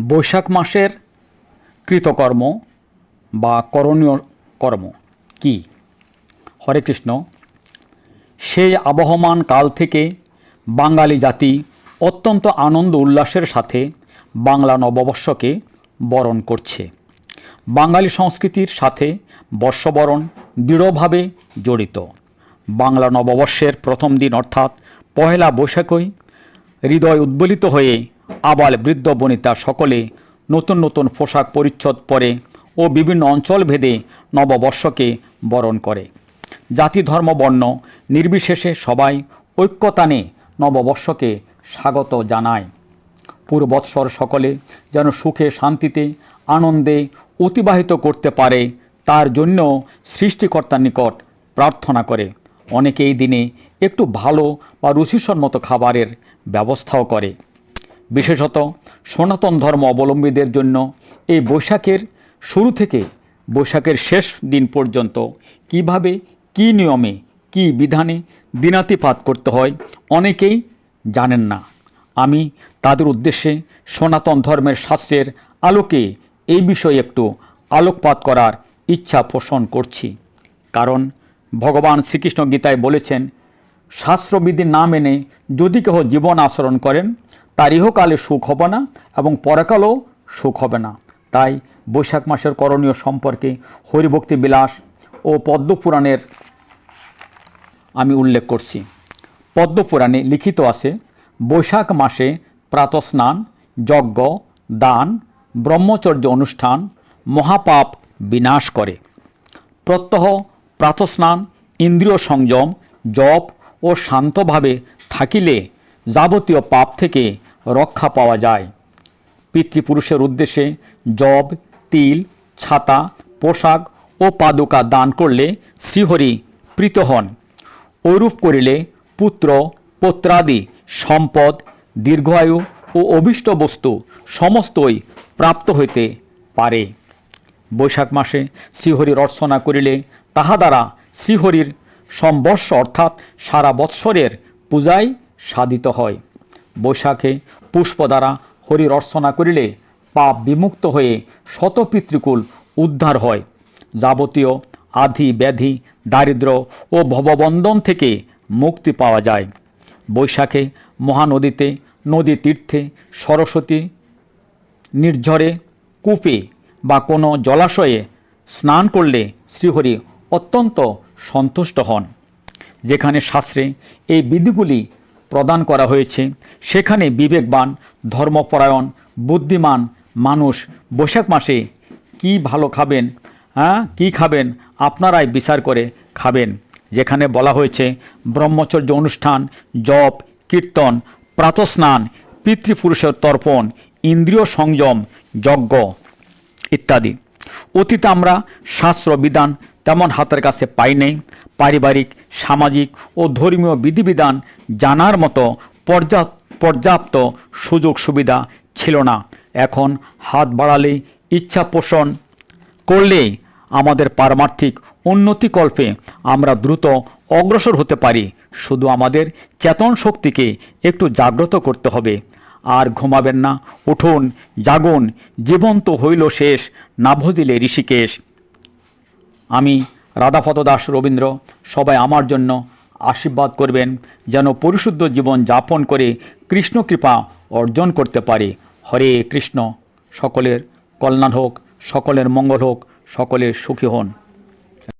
বৈশাখ মাসের কৃতকর্ম বা করণীয় কর্ম কি? হরে কৃষ্ণ। সেই আবহমান কাল থেকে বাঙালি জাতি অত্যন্ত আনন্দ উল্লাসের সাথে বাংলা নববর্ষকে বরণ করছে। বাঙালি সংস্কৃতির সাথে বর্ষবরণ দৃঢ়ভাবে জড়িত। বাংলা নববর্ষের প্রথম দিন অর্থাৎ পহেলা বৈশাখই হৃদয় উদ্বেলিত হয়ে আবাল বৃদ্ধ বনিতা সকলে নতুন নতুন পোশাক পরিচ্ছদ পরে ও বিভিন্ন অঞ্চল ভেদে নববর্ষকে বরণ করে। জাতি, ধর্ম, বর্ণ নির্বিশেষে সবাই ঐক্যতানে নববর্ষকে স্বাগত জানায়। পূর্বৎসর সকলে যেন সুখে, শান্তিতে, আনন্দে অতিবাহিত করতে পারে, তার জন্য সৃষ্টিকর্তার নিকট প্রার্থনা করে। অনেকে এই দিনে একটু ভালো বা রুচিসম্মত খাবারের ব্যবস্থাও করে। বিশেষত সনাতন ধর্ম অবলম্বীদের জন্য এই বৈশাখের শুরু থেকে বৈশাখের শেষ দিন পর্যন্ত কীভাবে কি নিয়মে, কি বিধানে দিনাতিপাত করতে হয় অনেকেই জানেন না। আমি তাদের উদ্দেশ্যে সনাতন ধর্মের শাস্ত্রের আলোকে এই বিষয়ে একটু আলোকপাত করার ইচ্ছা পোষণ করছি। কারণ ভগবান শ্রীকৃষ্ণ গীতায় বলেছেন, শাস্ত্রবিধি না মেনে যদি কেহ জীবন আচরণ করেন তার ইহকালে সুখ হবে না এবং পরকালেও সুখ হবে না। তাই বৈশাখ মাসের করণীয় সম্পর্কে হরিভক্তি বিলাস ও পদ্মপুরাণের আমি উল্লেখ করছি। পদ্মপুরাণে লিখিত আছে, বৈশাখ মাসে প্রাতস্নান, যজ্ঞ, দান, ব্রহ্মচর্য অনুষ্ঠান, মহাপাপ বিনাশ করে। প্রত্যহ প্রাতস্নান, ইন্দ্রিয় সংযম, জপ ও শান্তভাবে থাকিলে যাবতীয় পাপ থেকে রক্ষা পাওয়া যায়। পিতৃপুরুষের উদ্দেশ্যে জব, তিল, ছাতা, পোশাক ও পাদুকা দান করলে শ্রীহরি প্রীত হন। ঐরূপ করিলে পুত্র, পত্রাদি, সম্পদ, দীর্ঘায়ু ও অভীষ্ট বস্তু সমস্তই প্রাপ্ত হইতে পারে। বৈশাখ মাসে শ্রীহরির অর্চনা করিলে তাহা দ্বারা শ্রীহরির সম্বর্ষ অর্থাৎ সারা বৎসরের পূজাই সাধিত হয়। বৈশাখে পুষ্প দ্বারা হরির অর্চনা করিলে পাপ বিমুক্ত হয়ে শত পিতৃকুল উদ্ধার হয়। যাবতীয় আধি ব্যাধি, দারিদ্র ও ভববন্ধন থেকে মুক্তি পাওয়া যায়। বৈশাখে মহানদীতে, নদী তীর্থে, সরস্বতী নির্ঝরে, কূপে বা কোনো জলাশয়ে স্নান করলে শ্রীহরি অত্যন্ত সন্তুষ্ট হন। যেখানে শাস্ত্রে এই বিধিগুলি প্রদান করা হয়েছে। সেখানে বিবেকবান, ধর্মপরায়ণ, বুদ্ধিমান মানুষ বৈশাখ মাসে কি ভালো খাবেন হ্যাঁ কী খাবেন আপনারাই বিচার করে খাবেন। যেখানে বলা হয়েছে, ব্রহ্মচর্য অনুষ্ঠান, জপ, কীর্তন, প্রাতস্নান, পিতৃপুরুষের তর্পণ, ইন্দ্রিয় সংযম, যজ্ঞ ইত্যাদি। অতীতে আমরা শাস্ত্র বিধান তেমন হাতের কাছে পাই নেই। পারিবারিক, সামাজিক ও ধর্মীয় বিধিবিধান জানার মতো পর্যাপ্ত সুযোগ সুবিধা ছিল না। এখন হাত বাড়ালে ইচ্ছা পোষণ করলে আমাদের পারমার্থিক উন্নতিকল্পে আমরা দ্রুত অগ্রসর হতে পারি। শুধু আমাদের চেতন শক্তিকে একটু জাগ্রত করতে হবে। আর ঘুমাবেন না, উঠুন, জাগুন, জীবন্ত হইল শেষ, না ভজিলে ঋষিকেশ। আমি রাধাপদ দাস রবীন্দ্র, সবাই আমার জন্য আশীর্বাদ করবেন, যেন পরিশুদ্ধ জীবন যাপন করে কৃষ্ণ কৃপা অর্জন করতে পারে। হরে কৃষ্ণ। সকলের কল্যাণ হোক, সকলের মঙ্গল হোক, সকলের সুখী হন।